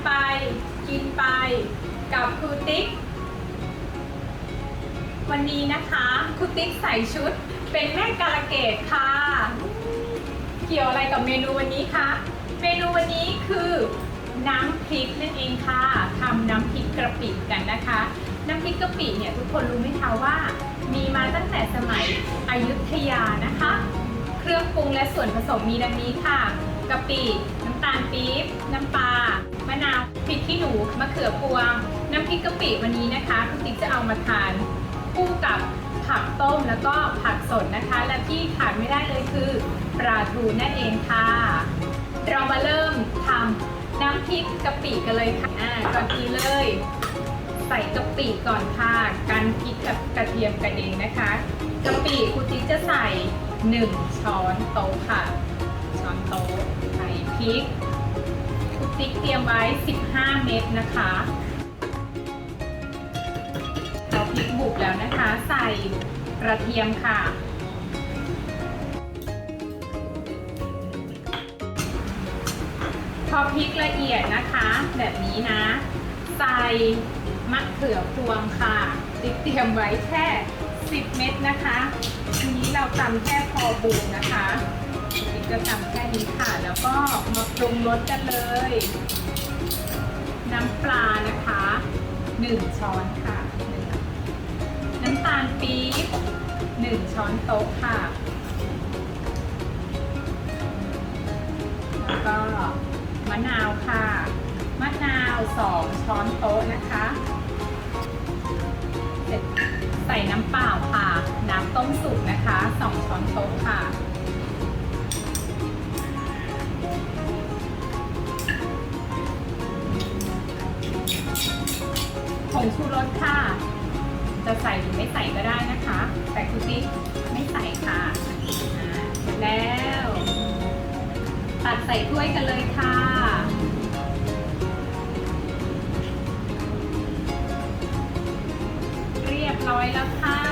ำไปกินไปกับครูติ๊ก วันนี้นะคะครูติ๊กใส่ชุดเป็นแม่กาลเกตค่ะ เกี่ยวอะไรกับเมนูวันนี้คะเมนูวันนี้คือน้ำพริกนั่นเองค่ะทำน้ำพริกกระปิกันนะคะ น้ำพริกกะปิเนี่ยทุกคนรู้ไหมคะว่า มีมาตั้งแต่สมัยอยุธยานะคะ รื่องปรุงและส่วนผสมมีดังนี้ค่ะกะปิน้ำตาลปี๊บน้ำปลามะนาวพริกขี้หนูมะเขือพวง น้ำพริกกะปิวันนี้นะคะคุณติ๊กจะเอามาทานคู่กับผักต้มแล้วก็ผักสดนะคะ และที่ขาดไม่ได้เลยคือปลาทูนั่นเองค่ะ เรามาเริ่มทำน้ำพริกกะปิกันเลยค่ะอ่าก่อนอื่นเลยใส่กะปิก่อนค่ะกันพริกกับกระเทียมกันเองนะคะกะปิคุณติ๊กจะใส่ 1 ช้อนโต๊ะค่ะ ช้อนโต๊ะใส่พริกคุณติ๊กเตรียมไว้ 15 เม็ดนะคะเราพริกบุกแล้วนะคะ ใส่กระเทียมค่ะ พอพริกละเอียดนะคะ แบบนี้นะ ใส่มะเขือพวงค่ะ ติ๊กเตรียมไว้แค่ 10 เม็ดนะคะ ทีนี้เราตำแค่พอบูมนะคะติ๊กจะตำแค่นี้ค่ะ แล้วก็มาปรุงรสกันเลย น้ำปลานะคะ 1 ช้อนค่ะ น้ำตาลปี๊บ1 ช้อนโต๊ะค่ะ แล้วก็มะนาวค่ะ มะนาว 2 ช้อนโต๊ะนะคะเสร็จ ใส่น้ำเปล่าค่ะ น้ำต้มสุกนะคะ2ช้อนโต๊ะค่ะ ผงชูรสค่ะ จะใส่หรือไม่ใส่ก็ได้นะคะ แต่คุณติ๊กไม่ใส่ค่ะแล้ว ตักใส่ถ้วยกันเลยค่ะ ร้อยแล้วค่ะ